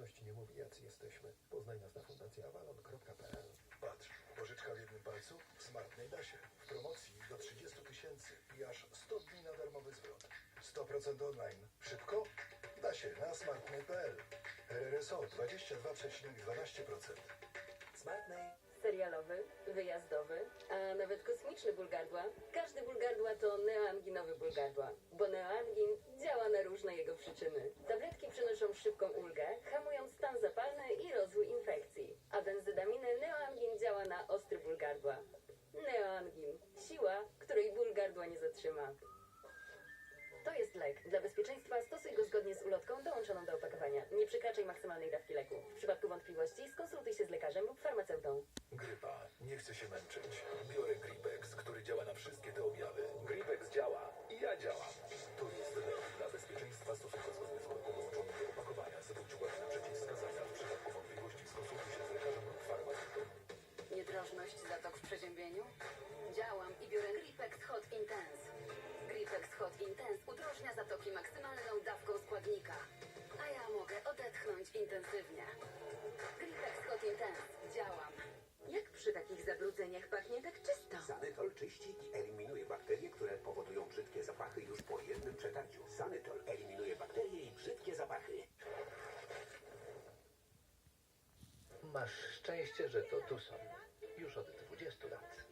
Żadność nie mówi, jacy jesteśmy. Poznaj nas na fundacja avalon.pl. Patrz, pożyczka w jednym palcu w smartnej dasie. W promocji do 30 tysięcy i aż 100 dni na darmowy zwrot. 100% online. Szybko? Da się na smartnej.pl. RRSO 22,12%. Smartnej. serialowy, wyjazdowy, a nawet kosmiczny ból gardła. Każdy ból gardła to neoanginowy ból gardła, bo neoangin działa na różne jego przyczyny. Tabletki przynoszą szybką ulgę, hamują stan zapalny i rozwój infekcji, a benzydaminy neoangin działa na ostry ból gardła. Neoangin. Siła, której ból gardła nie zatrzyma. To jest lek. Dla bezpieczeństwa stosuj go zgodnie z ulotką dołączoną do opakowania. Nie przekraczaj maksymalnej dawki leku. W przypadku wątpliwości skonsultuj się z lekarzem lub farmaceutą. Grypa. Nie chcę się męczyć. Biorę Intense udrożnia zatoki maksymalną dawką składnika. A ja mogę odetchnąć intensywnie. Gripex Hot Intense. Działam. Jak przy takich zabrudzeniach pachnie tak czysto? Sanytol czyści i eliminuje bakterie, które powodują brzydkie zapachy już po jednym przetarciu. Sanytol eliminuje bakterie i brzydkie zapachy. Masz szczęście, że to tu są. Już od 20 lat.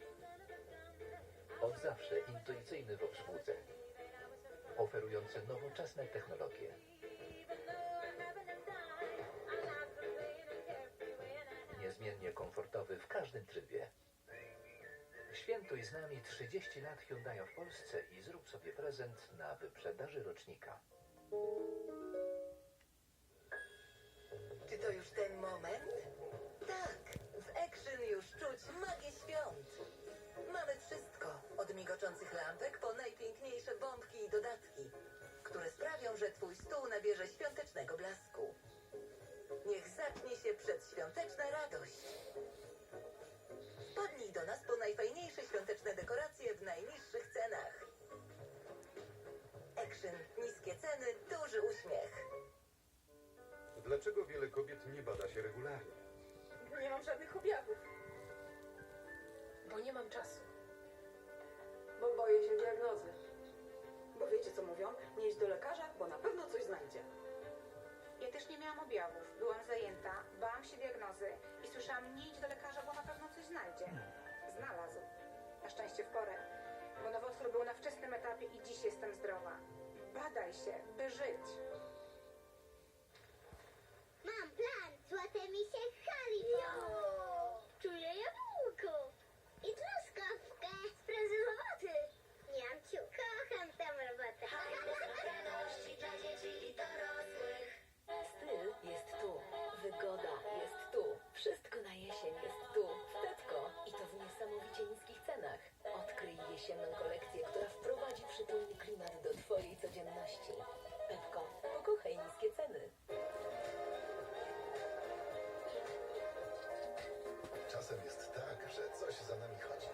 Od zawsze intuicyjny w obsłudze. Oferujący nowoczesne technologie. Niezmiennie komfortowy w każdym trybie. Świętuj z nami 30 lat Hyundai w Polsce i zrób sobie prezent na wyprzedaży rocznika. Czy to już ten moment? Tak, w Action już czuć magię świąt. Mamy wszystko, od migoczących lampek po że twój stół nabierze świątecznego blasku. Niech zacznie się przedświąteczna radość. Wpadnij do nas po najfajniejsze świąteczne dekoracje w najniższych cenach. Action, niskie ceny, duży uśmiech. Dlaczego wiele kobiet nie bada się regularnie? Nie mam żadnych objawów. Bo nie mam czasu. Bo boję się diagnozy. Bo wiecie co mówią? Nie idź do lekarza, miałam objawów. Byłam zajęta, bałam się diagnozy i słyszałam, nie idź do lekarza, bo na pewno coś znajdzie. Znalazł. Na szczęście w porę. Bo nowotwór był na wczesnym etapie i dziś jestem zdrowa. Badaj się, by żyć. Czasem jest tak, że coś za nami chodzi.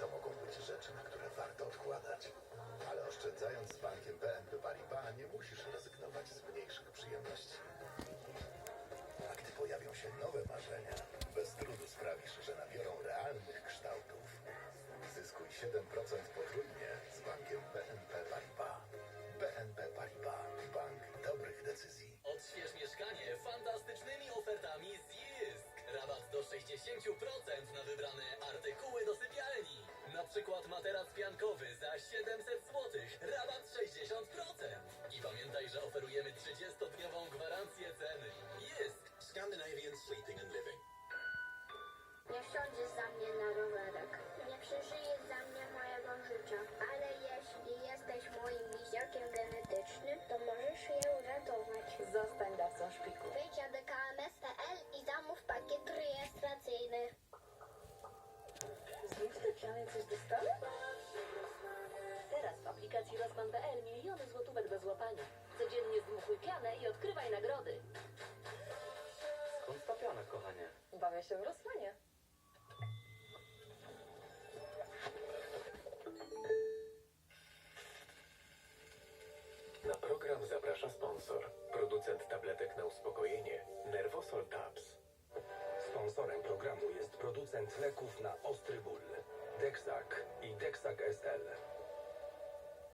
To mogą być rzeczy, na które warto odkładać. 60% na wybrane artykuły do sypialni. Na przykład materac piankowy za 700 zł. dzięki miliony złotówek do złapania. Codziennie zdmuchuj pianę i odkrywaj nagrody. Skąd ta piana, kochanie? Bawię się w Rosmanie. Na program zaprasza sponsor. Producent tabletek na uspokojenie Nervosol Tabs. Sponsorem programu jest producent leków na ostry ból. Dexac i Dexac SL.